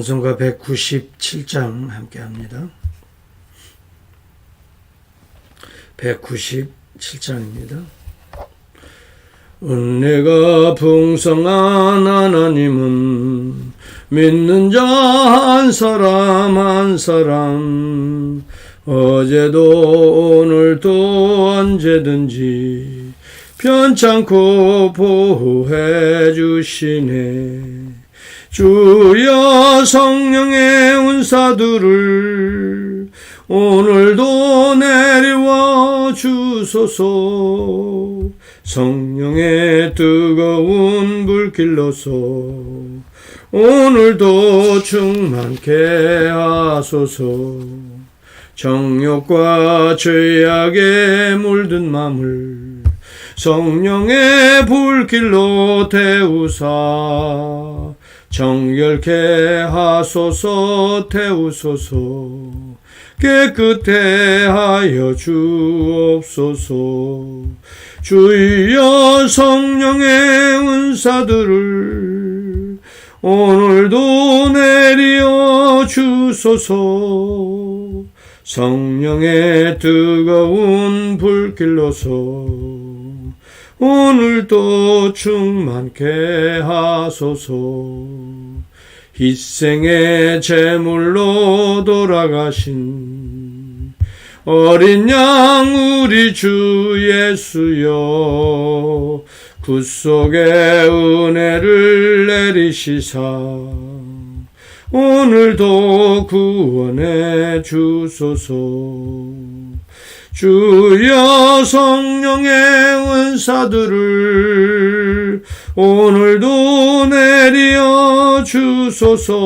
찬송가 197장 함께 합니다. 197장입니다. 은혜가 풍성한 하나님은 믿는 자 한 사람 한 사람 어제도 오늘도 언제든지 편찮고 보호해 주시네 주여 성령의 운사들을 오늘도 내려와 주소서. 성령의 뜨거운 불길로서 오늘도 충만케 하소서. 정욕과 죄악에 물든 맘을 성령의 불길로 태우사 정결케 하소서 태우소서 깨끗해 하여 주옵소서. 주여 성령의 은사들을 오늘도 내려 주소서. 성령의 뜨거운 불길로서 오늘도 충만케 하소서. 희생의 제물로 돌아가신 어린 양 우리 주 예수여 구속의 은혜를 내리시사. 오늘도 구원해 주소서 주여 성령의 은사들을 오늘도 내려 주소서.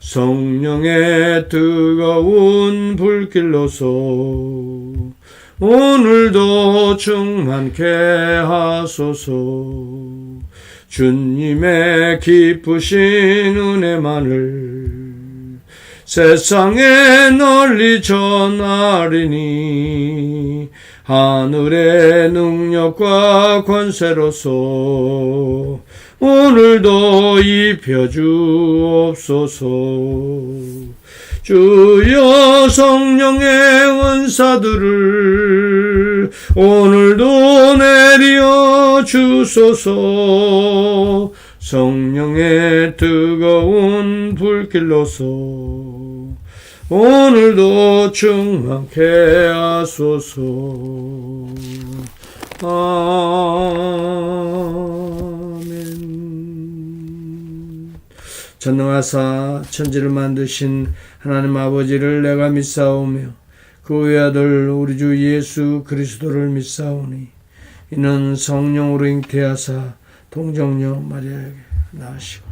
성령의 뜨거운 불길로서 오늘도 충만케 하소서. 주님의 기쁘신 은혜만을 세상에 널리 전하리니 하늘의 능력과 권세로서 오늘도 입혀주옵소서. 주여 성령의 은사들을 오늘도 내려 주소서. 성령의 뜨거운 불길로서 오늘도 충만케 하소서. 아멘. 전능하사 천지를 만드신 하나님 아버지를 내가 믿사오며 그 외아들 우리 주 예수 그리스도를 믿사오니 이는 성령으로 잉태하사 동정녀 마리아에게 낳으시고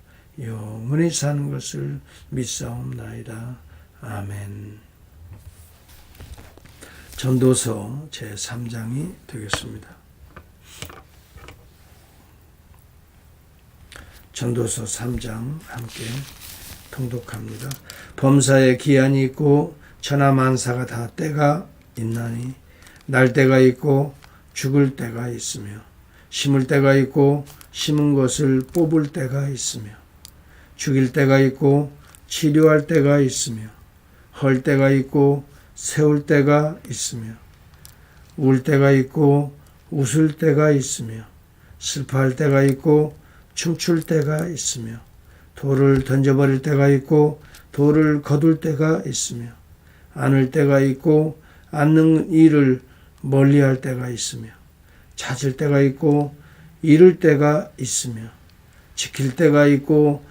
영원히 사는 것을 믿사옵나이다. 아멘. 전도서 제 3장이 되겠습니다. 전도서 3장 함께 통독합니다. 범사에 기한이 있고 천하 만사가 다 때가 있나니 날 때가 있고 죽을 때가 있으며 심을 때가 있고 심은 것을 뽑을 때가 있으며 죽일 때가 있고 치료할 때가 있으며 헐 때가 있고 세울 때가 있으며 울 때가 있고 웃을 때가 있으며 슬퍼할 때가 있고 춤출 때가 있으며 돌을 던져버릴 때가 있고 돌을 거둘 때가 있으며 안을 때가 있고 안는 일을 멀리할 때가 있으며 찾을 때가 있고 잃을 때가 있으며 지킬 때가 있고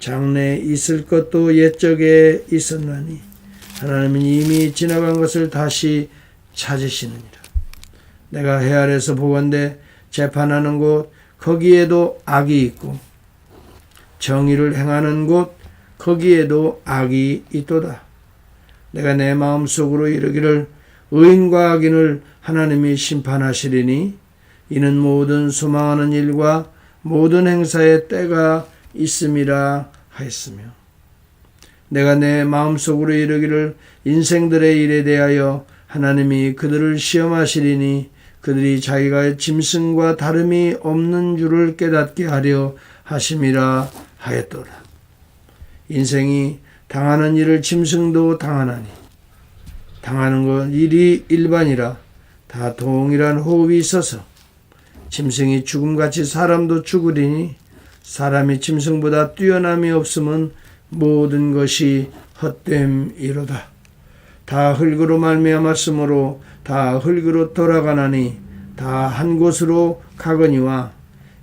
장래에 있을 것도 옛적에 있었나니 하나님은 이미 지나간 것을 다시 찾으시느니라. 내가 해 아래서 보건대 재판하는 곳 거기에도 악이 있고 정의를 행하는 곳 거기에도 악이 있도다. 내가 내 마음속으로 이르기를 의인과 악인을 하나님이 심판하시리니 이는 모든 소망하는 일과 모든 행사의 때가 있음이라 하였으며 내가 내 마음속으로 이르기를 인생들의 일에 대하여 하나님이 그들을 시험하시리니 그들이 자기가 짐승과 다름이 없는 줄을 깨닫게 하려 하심이라 하였도다. 인생이 당하는 일을 짐승도 당하나니 당하는 것 일이 일반이라 다 동일한 호흡이 있어서 짐승이 죽음같이 사람도 죽으리니 사람이 짐승보다 뛰어남이 없음은 모든 것이 헛됨이로다. 다 흙으로 말미암았으므로 다 흙으로 돌아가나니 다 한 곳으로 가거니와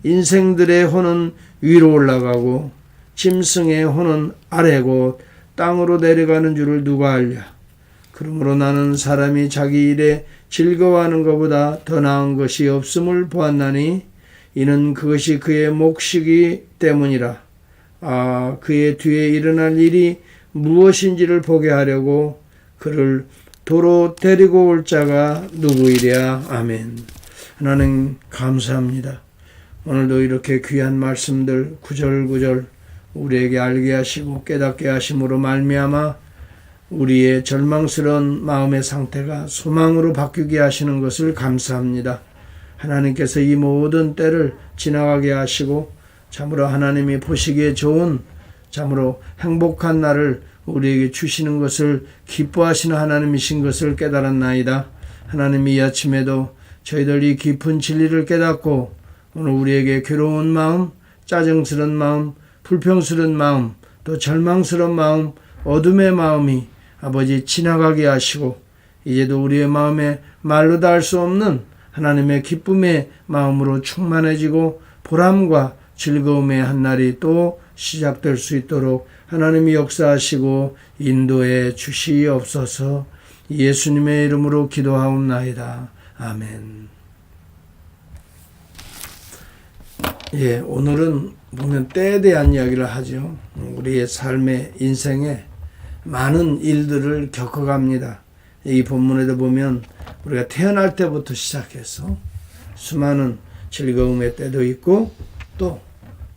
인생들의 혼은 위로 올라가고 짐승의 혼은 아래고 땅으로 내려가는 줄을 누가 알랴. 그러므로 나는 사람이 자기 일에 즐거워하는 것보다 더 나은 것이 없음을 보았나니 이는 그것이 그의 몫이기 때문이라. 아, 그의 뒤에 일어날 일이 무엇인지를 보게 하려고 그를 도로 데리고 올 자가 누구이랴. 아멘. 하나님 감사합니다. 오늘도 이렇게 귀한 말씀들 구절구절 우리에게 알게 하시고 깨닫게 하심으로 말미암아 우리의 절망스러운 마음의 상태가 소망으로 바뀌게 하시는 것을 감사합니다. 하나님께서 이 모든 때를 지나가게 하시고 참으로 하나님이 보시기에 좋은 참으로 행복한 날을 우리에게 주시는 것을 기뻐하시는 하나님이신 것을 깨달았나이다. 하나님이 이 아침에도 저희들 이 깊은 진리를 깨닫고 오늘 우리에게 괴로운 마음, 짜증스러운 마음, 불평스러운 마음, 또 절망스러운 마음, 어둠의 마음이 아버지 지나가게 하시고 이제도 우리의 마음에 말로 다 할 수 없는 하나님의 기쁨의 마음으로 충만해지고 보람과 즐거움의 한 날이 또 시작될 수 있도록 하나님이 역사하시고 인도해 주시옵소서 예수님의 이름으로 기도하옵나이다. 아멘. 예, 오늘은 보면 때에 대한 이야기를 하죠. 우리의 삶의 인생에 많은 일들을 겪어갑니다. 이 본문에도 보면 우리가 태어날 때부터 시작해서 수많은 즐거움의 때도 있고 또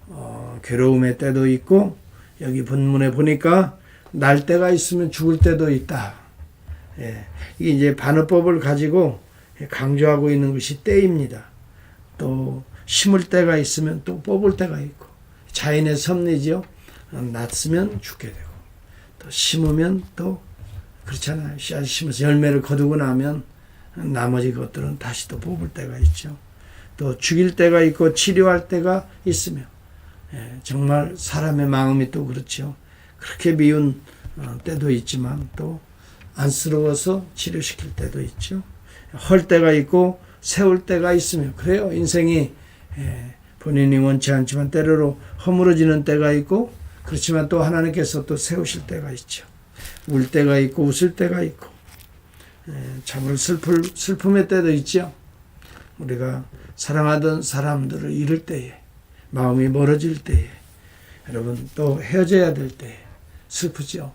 어, 괴로움의 때도 있고 여기 본문에 보니까 날 때가 있으면 죽을 때도 있다. 예, 이게 이제 반어법을 가지고 강조하고 있는 것이 때입니다. 또 심을 때가 있으면 또 뽑을 때가 있고 자연의 섭리죠. 났으면 죽게 되고 또 심으면 또 그렇잖아요. 씨앗 심어서 열매를 거두고 나면 나머지 것들은 다시 또 뽑을 때가 있죠. 또 죽일 때가 있고 치료할 때가 있으며 예, 정말 사람의 마음이 또 그렇죠. 그렇게 미운 어, 때도 있지만 또 안쓰러워서 치료시킬 때도 있죠. 헐 때가 있고 세울 때가 있으며 그래요. 인생이 예, 본인이 원치 않지만 때로로 허물어지는 때가 있고 그렇지만 또 하나님께서 또 세우실 때가 있죠. 울 때가 있고 웃을 때가 있고 예, 참으로 슬플, 슬픔의 때도 있죠. 우리가 사랑하던 사람들을 잃을 때에 마음이 멀어질 때에 여러분 또 헤어져야 될 때에 슬프죠.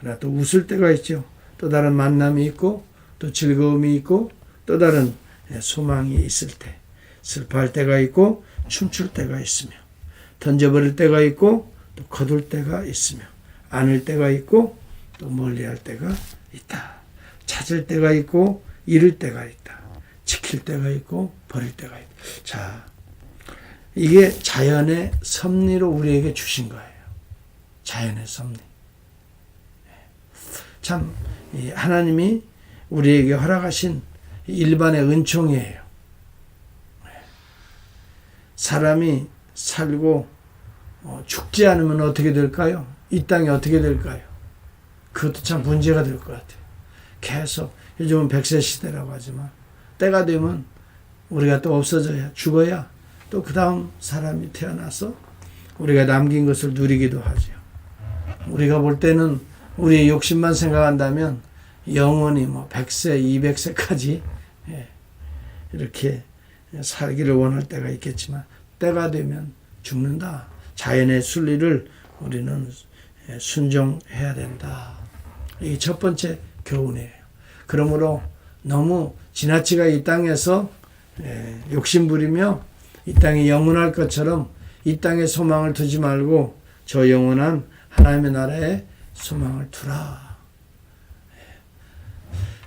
그러나 또 웃을 때가 있죠. 또 다른 만남이 있고 또 즐거움이 있고 또 다른 예, 소망이 있을 때 슬퍼할 때가 있고 춤출 때가 있으며 던져버릴 때가 있고 또 거둘 때가 있으며 안을 때가 있고 또 멀리 할 때가 있다. 찾을 때가 있고 잃을 때가 있다. 지킬 때가 있고 버릴 때가 있다. 자, 이게 자연의 섭리로 우리에게 주신 거예요. 자연의 섭리. 참이 하나님이 우리에게 허락하신 일반의 은총이에요. 사람이 살고 어, 죽지 않으면 어떻게 될까요? 이 땅이 어떻게 될까요? 그것도 참 문제가 될 것 같아요. 계속 요즘은 백세 시대라고 하지만 때가 되면 우리가 또 없어져야 죽어야 또 그 다음 사람이 태어나서 우리가 남긴 것을 누리기도 하죠. 우리가 볼 때는 우리의 욕심만 생각한다면 영원히 뭐 100세, 200세까지 예, 이렇게 살기를 원할 때가 있겠지만 때가 되면 죽는다. 자연의 순리를 우리는 예, 순종해야 된다. 이게 첫 번째 교훈이에요. 그러므로 너무 지나치가 이 땅에서 예, 욕심부리며 이 땅이 영원할 것처럼 이 땅에 소망을 두지 말고 저 영원한 하나님의 나라에 소망을 두라.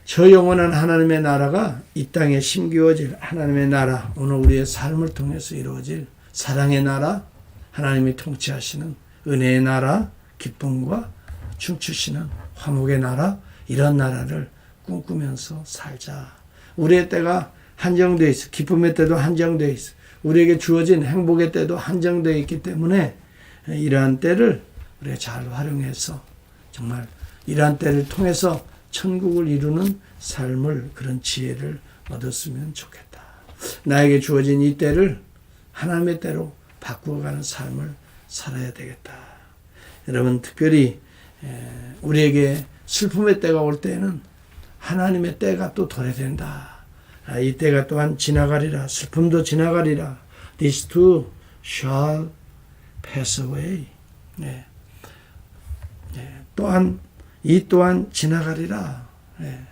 저 영원한 하나님의 나라가 이 땅에 심기워질 하나님의 나라, 오늘 우리의 삶을 통해서 이루어질 사랑의 나라, 하나님이 통치하시는 은혜의 나라, 기쁨과 춤추시는 화목의 나라, 이런 나라를 꿈꾸면서 살자. 우리의 때가 한정되어 있어. 기쁨의 때도 한정되어 있어. 우리에게 주어진 행복의 때도 한정되어 있기 때문에 이러한 때를 우리가 잘 활용해서 정말 이러한 때를 통해서 천국을 이루는 삶을 그런 지혜를 얻었으면 좋겠다. 나에게 주어진 이 때를 하나님의 때로 바꾸어가는 삶을 살아야 되겠다. 여러분 특별히 우리에게 슬픔의 때가 올 때에는 하나님의 때가 또 도래된다. 아, 이 때가 또한 지나가리라. 슬픔도 지나가리라. This too shall pass away. 네. 네. 또한 이 또한 지나가리라. 네.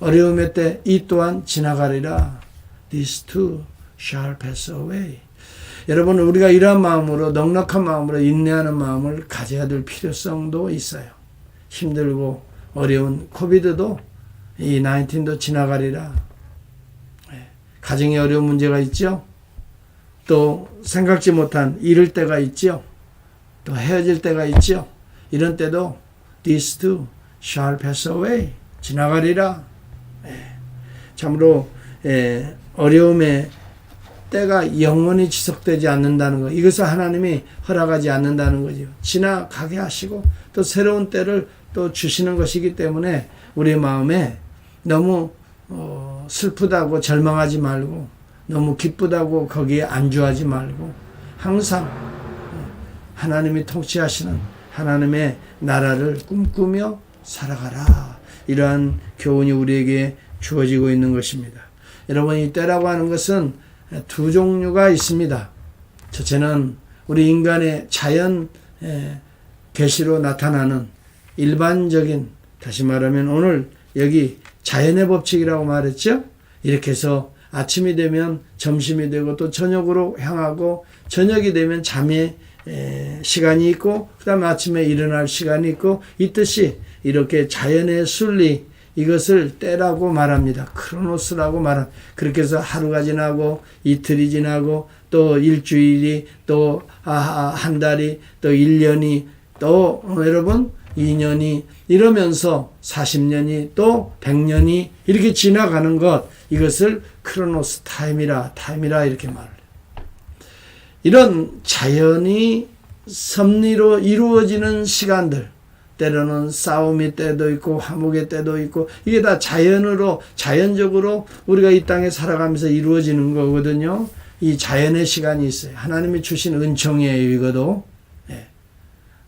어려움의 때 이 또한 지나가리라. This too shall pass away. 여러분 우리가 이러한 마음으로 넉넉한 마음으로 인내하는 마음을 가져야 될 필요성도 있어요. 힘들고 어려운 코비드도 이 19도 지나가리라. 네. 가정에 어려운 문제가 있죠. 또 생각지 못한 잃을 때가 있죠. 또 헤어질 때가 있죠. 이런 때도 this too shall pass away. 지나가리라. 네. 참으로 예, 어려움의 때가 영원히 지속되지 않는다는 것. 이것을 하나님이 허락하지 않는다는 거죠. 지나가게 하시고 또 새로운 때를 또 주시는 것이기 때문에 우리 마음에 너무 어, 슬프다고 절망하지 말고 너무 기쁘다고 거기에 안주하지 말고 항상 하나님이 통치하시는 하나님의 나라를 꿈꾸며 살아가라. 이러한 교훈이 우리에게 주어지고 있는 것입니다. 여러분, 이 때라고 하는 것은 두 종류가 있습니다. 첫째는 우리 인간의 자연 계시로 나타나는 일반적인 다시 말하면 오늘 여기 자연의 법칙이라고 말했죠. 이렇게 해서 아침이 되면 점심이 되고 또 저녁으로 향하고 저녁이 되면 잠의 시간이 있고 그다음에 아침에 일어날 시간이 있고 이 뜻이 이렇게 자연의 순리 이것을 때라고 말합니다. 크로노스라고 말합 그렇게 해서 하루가 지나고 이틀이 지나고 또 일주일이 또 한 달이 또 1년이 또 어, 여러분 2년이 이러면서 40년이 또 100년이 이렇게 지나가는 것 이것을 크로노스 타임이라 타임이라 이렇게 말해요. 이런 자연이 섭리로 이루어지는 시간들 때로는 싸움의 때도 있고 화목의 때도 있고 이게 다 자연으로 자연적으로 우리가 이 땅에 살아가면서 이루어지는 거거든요. 이 자연의 시간이 있어요. 하나님이 주신 은총이에요. 이거도 예.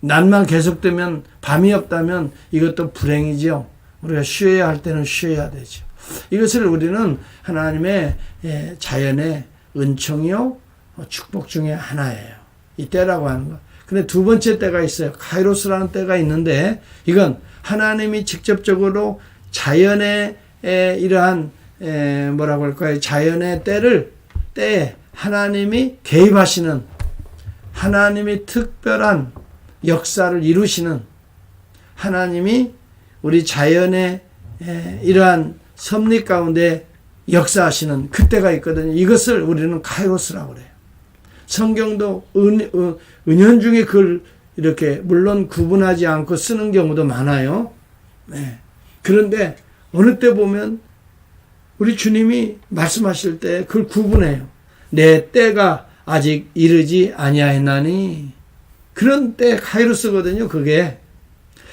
낮만 계속되면 밤이 없다면 이것도 불행이죠. 우리가 쉬어야 할 때는 쉬어야 되죠. 이것을 우리는 하나님의 예, 자연의 은총이요 어, 축복 중에 하나예요. 이 때라고 하는 거. 근데 두 번째 때가 있어요. 카이로스라는 때가 있는데 이건 하나님이 직접적으로 자연의 에, 이러한 에, 뭐라고 할까요? 자연의 때를 때에 하나님이 개입하시는 하나님이 특별한 역사를 이루시는 하나님이 우리 자연의 에, 이러한 섭리 가운데 역사하시는 그때가 있거든요. 이것을 우리는 카이로스라고 그래요. 성경도 은, 은, 은연중에 그걸 이렇게 물론 구분하지 않고 쓰는 경우도 많아요. 네. 그런데 어느 때 보면 우리 주님이 말씀하실 때 그걸 구분해요. 내 때가 아직 이르지 아니하였나니 그런 때 카이로스거든요. 그게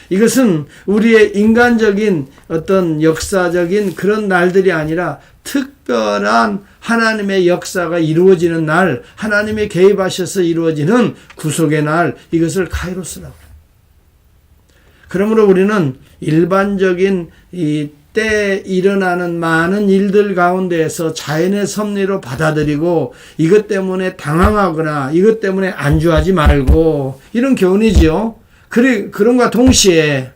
이것은 우리의 인간적인 어떤 역사적인 그런 날들이 아니라 특별한 하나님의 역사가 이루어지는 날, 하나님의 개입하셔서 이루어지는 구속의 날, 이것을 카이로스라고. 그러므로 우리는 일반적인 이 때 일어나는 많은 일들 가운데에서 자연의 섭리로 받아들이고 이것 때문에 당황하거나 이것 때문에 안주하지 말고 이런 교훈이지요. 그리, 그런과 동시에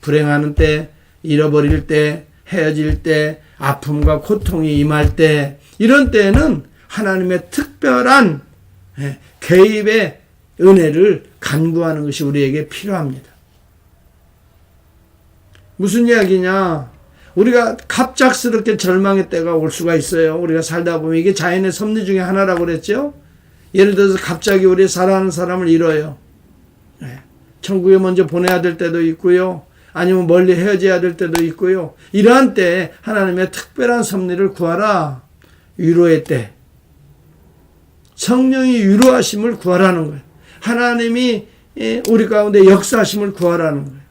불행하는 때, 잃어버릴 때, 헤어질 때, 아픔과 고통이 임할 때, 이런 때에는 하나님의 특별한 예, 개입의 은혜를 간구하는 것이 우리에게 필요합니다. 무슨 이야기냐? 우리가 갑작스럽게 절망의 때가 올 수가 있어요. 우리가 살다 보면 이게 자연의 섭리 중에 하나라고 그랬죠? 예를 들어서 갑자기 우리 사랑하는 사람을 잃어요. 네. 천국에 먼저 보내야 될 때도 있고요. 아니면 멀리 헤어져야 될 때도 있고요. 이러한 때 하나님의 특별한 섭리를 구하라. 위로의 때. 성령이 위로하심을 구하라는 거예요. 하나님이 우리 가운데 역사하심을 구하라는 거예요.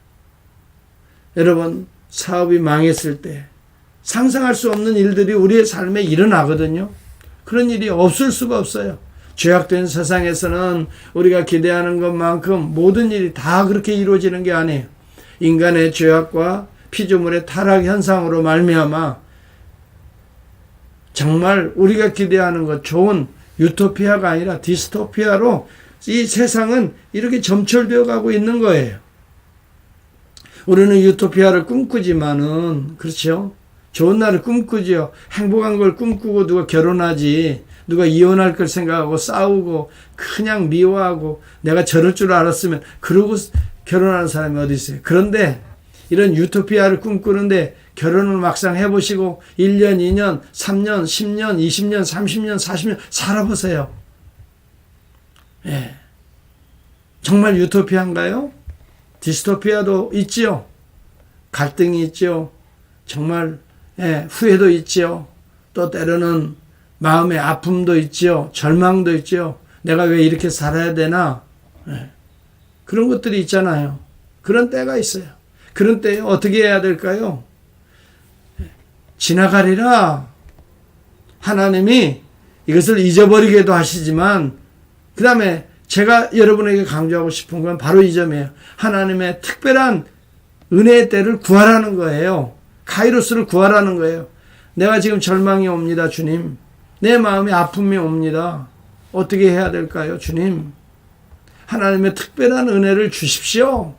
여러분, 사업이 망했을 때 상상할 수 없는 일들이 우리의 삶에 일어나거든요. 그런 일이 없을 수가 없어요. 죄악된 세상에서는 우리가 기대하는 것만큼 모든 일이 다 그렇게 이루어지는 게 아니에요. 인간의 죄악과 피조물의 타락 현상으로 말미암아 정말 우리가 기대하는 것 좋은 유토피아가 아니라 디스토피아로 이 세상은 이렇게 점철되어 가고 있는 거예요. 우리는 유토피아를 꿈꾸지만은 그렇죠. 좋은 날을 꿈꾸지요. 행복한 걸 꿈꾸고 누가 결혼하지. 누가 이혼할 걸 생각하고 싸우고 그냥 미워하고 내가 저럴 줄 알았으면 그러고 결혼하는 사람이 어디 있어요. 그런데 이런 유토피아를 꿈꾸는데 결혼을 막상 해보시고 1년, 2년, 3년, 10년, 20년, 30년, 40년 살아보세요. 예. 정말 유토피아인가요? 디스토피아도 있지요. 갈등이 있지요. 정말 예, 후회도 있지요. 또 때로는 마음의 아픔도 있지요. 절망도 있지요. 내가 왜 이렇게 살아야 되나? 예. 그런 것들이 있잖아요. 그런 때가 있어요. 그런 때에 어떻게 해야 될까요? 예. 지나가리라. 하나님이 이것을 잊어버리게도 하시지만, 그 다음에 제가 여러분에게 강조하고 싶은 건 바로 이 점이에요. 하나님의 특별한 은혜의 때를 구하라는 거예요. 카이로스를 구하라는 거예요. 내가 지금 절망이 옵니다, 주님. 내 마음에 아픔이 옵니다. 어떻게 해야 될까요, 주님? 하나님의 특별한 은혜를 주십시오.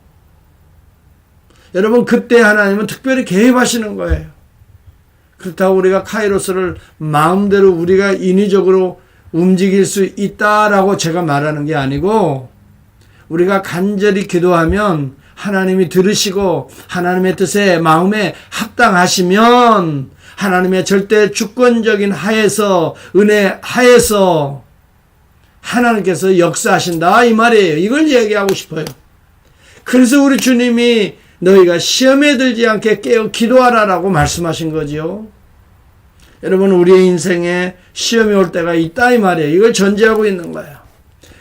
여러분, 그때 하나님은 특별히 개입하시는 거예요. 그렇다고 우리가 카이로스를 마음대로 우리가 인위적으로 움직일 수 있다라고 제가 말하는 게 아니고, 우리가 간절히 기도하면 하나님이 들으시고 하나님의 뜻에 마음에 합당하시면 하나님의 절대 주권적인 하에서 은혜 하에서 하나님께서 역사하신다 이 말이에요. 이걸 얘기하고 싶어요. 그래서 우리 주님이 너희가 시험에 들지 않게 깨어 기도하라라고 말씀하신 거지요. 여러분 우리의 인생에 시험이 올 때가 있다 이 말이에요. 이걸 전제하고 있는 거예요.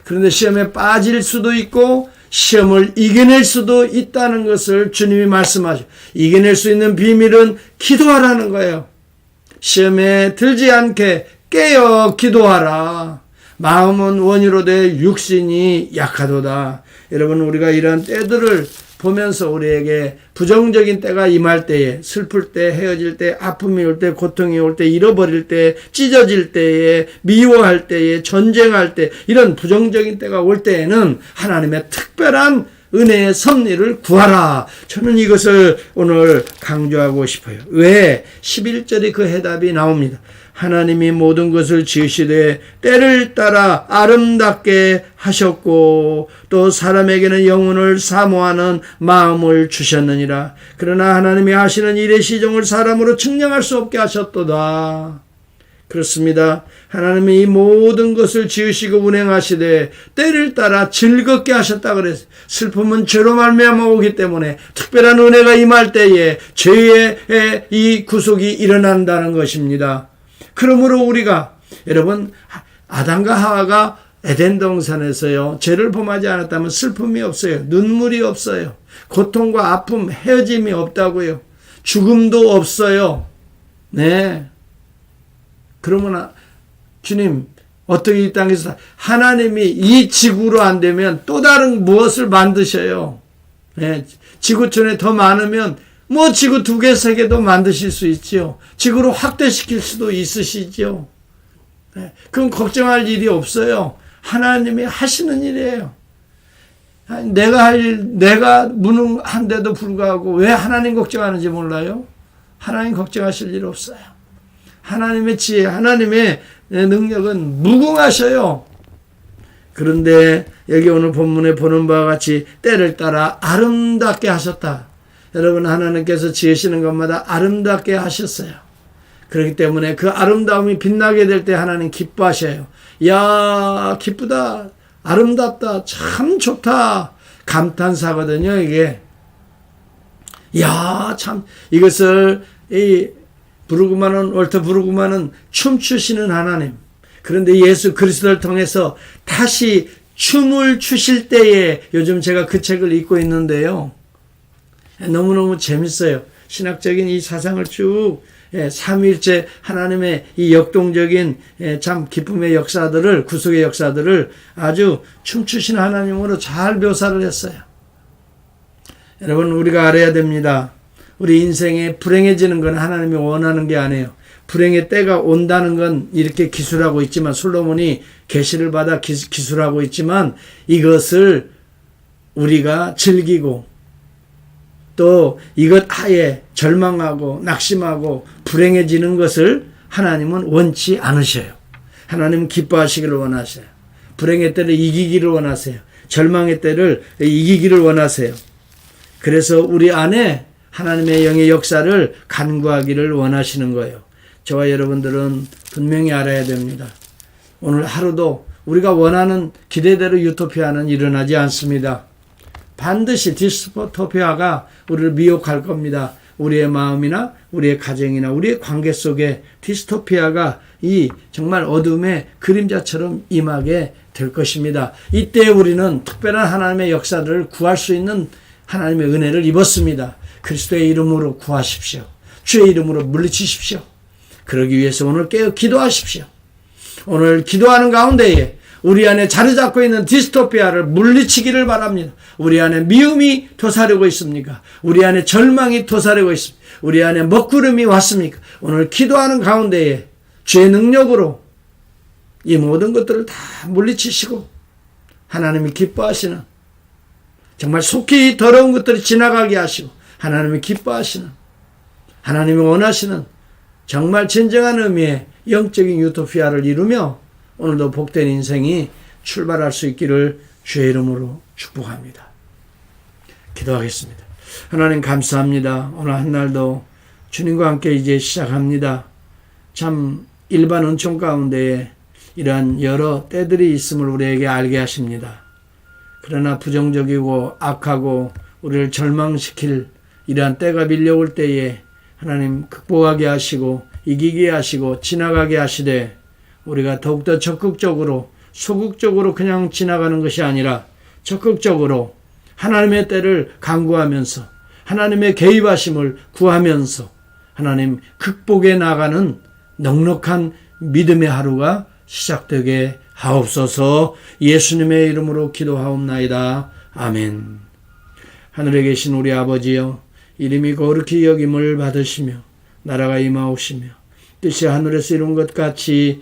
그런데 시험에 빠질 수도 있고 시험을 이겨낼 수도 있다는 것을 주님이 말씀하죠. 이겨낼 수 있는 비밀은 기도하라는 거예요. 시험에 들지 않게 깨어 기도하라. 마음은 원이로 돼 육신이 약하도다. 여러분 우리가 이러한 때들을 보면서 우리에게 부정적인 때가 임할 때에 슬플 때 헤어질 때 아픔이 올 때 고통이 올 때 잃어버릴 때 찢어질 때에 미워할 때에 전쟁할 때 이런 부정적인 때가 올 때에는 하나님의 특별한 은혜의 섭리를 구하라. 저는 이것을 오늘 강조하고 싶어요. 왜? 11절에 그 해답이 나옵니다. 하나님이 모든 것을 지으시되 때를 따라 아름답게 하셨고 또 사람에게는 영혼을 사모하는 마음을 주셨느니라. 그러나 하나님이 하시는 일의 시종을 사람으로 측량할 수 없게 하셨도다. 그렇습니다. 하나님이 이 모든 것을 지으시고 운행하시되 때를 따라 즐겁게 하셨다 그랬어요. 슬픔은 죄로 말미암아 오기 때문에 특별한 은혜가 임할 때에 죄의 이 구속이 일어난다는 것입니다. 그러므로 우리가 여러분 아담과 하와가 에덴 동산에서요 죄를 범하지 않았다면 슬픔이 없어요. 눈물이 없어요. 고통과 아픔 헤어짐이 없다고요. 죽음도 없어요. 네. 그러면 주님 어떻게 이 땅에서 하나님이 이 지구로 안 되면 또 다른 무엇을 만드셔요? 네, 지구촌에 더 많으면 뭐 지구 두 개, 세 개도 만드실 수 있지요. 지구로 확대시킬 수도 있으시죠. 네, 그건 걱정할 일이 없어요. 하나님이 하시는 일이에요. 내가 할 일, 내가 무능한데도 불구하고 왜 하나님 걱정하는지 몰라요? 하나님 걱정하실 일 없어요. 하나님의 지혜, 하나님의 능력은 무궁하셔요. 그런데 여기 오늘 본문에 보는 바와 같이 때를 따라 아름답게 하셨다. 여러분 하나님께서 지으시는 것마다 아름답게 하셨어요. 그렇기 때문에 그 아름다움이 빛나게 될 때 하나님 기뻐하셔요. 야 기쁘다 아름답다 참 좋다 감탄사거든요 이게. 야 참 이것을 이 부르구마는 월터 부르구마는 춤추시는 하나님. 그런데 예수 그리스도를 통해서 다시 춤을 추실 때에 요즘 제가 그 책을 읽고 있는데요. 너무너무 재밌어요. 신학적인 이 사상을 쭉 예, 삼일째 하나님의 이 역동적인 예, 참 기쁨의 역사들을 구속의 역사들을 아주 춤추신 하나님으로 잘 묘사를 했어요. 여러분 우리가 알아야 됩니다. 우리 인생에 불행해지는 건 하나님이 원하는 게 아니에요. 불행의 때가 온다는 건 이렇게 기술하고 있지만 솔로몬이 계시를 받아 기술하고 있지만 이것을 우리가 즐기고 또 이것 하에 절망하고 낙심하고 불행해지는 것을 하나님은 원치 않으셔요. 하나님은 기뻐하시기를 원하세요. 불행의 때를 이기기를 원하세요. 절망의 때를 이기기를 원하세요. 그래서 우리 안에 하나님의 영의 역사를 간구하기를 원하시는 거예요. 저와 여러분들은 분명히 알아야 됩니다. 오늘 하루도 우리가 원하는 기대대로 유토피아는 일어나지 않습니다. 반드시 디스토피아가 우리를 미혹할 겁니다. 우리의 마음이나 우리의 가정이나 우리의 관계 속에 디스토피아가 이 정말 어둠의 그림자처럼 임하게 될 것입니다. 이때 우리는 특별한 하나님의 역사를 구할 수 있는 하나님의 은혜를 입었습니다. 그리스도의 이름으로 구하십시오. 주의 이름으로 물리치십시오. 그러기 위해서 오늘 깨어 기도하십시오. 오늘 기도하는 가운데에 우리 안에 자리 잡고 있는 디스토피아를 물리치기를 바랍니다. 우리 안에 미움이 도사리고 있습니까? 우리 안에 절망이 도사리고 있습니까? 우리 안에 먹구름이 왔습니까? 오늘 기도하는 가운데에 주의 능력으로 이 모든 것들을 다 물리치시고 하나님이 기뻐하시는 정말 속히 더러운 것들이 지나가게 하시고 하나님이 기뻐하시는 하나님이 원하시는 정말 진정한 의미의 영적인 유토피아를 이루며 오늘도 복된 인생이 출발할 수 있기를 주의 이름으로 축복합니다. 기도하겠습니다. 하나님 감사합니다. 오늘 한 날도 주님과 함께 이제 시작합니다. 참 일반 은총 가운데에 이러한 여러 때들이 있음을 우리에게 알게 하십니다. 그러나 부정적이고 악하고 우리를 절망시킬 이러한 때가 밀려올 때에 하나님 극복하게 하시고 이기게 하시고 지나가게 하시되 우리가 더욱더 적극적으로 소극적으로 그냥 지나가는 것이 아니라 적극적으로 하나님의 때를 강구하면서 하나님의 개입하심을 구하면서 하나님 극복해 나가는 넉넉한 믿음의 하루가 시작되게 하옵소서 예수님의 이름으로 기도하옵나이다. 아멘. 하늘에 계신 우리 아버지여 이름이 거룩히 여김을 받으시며 나라가 임하옵시며 뜻이 하늘에서 이룬 것 같이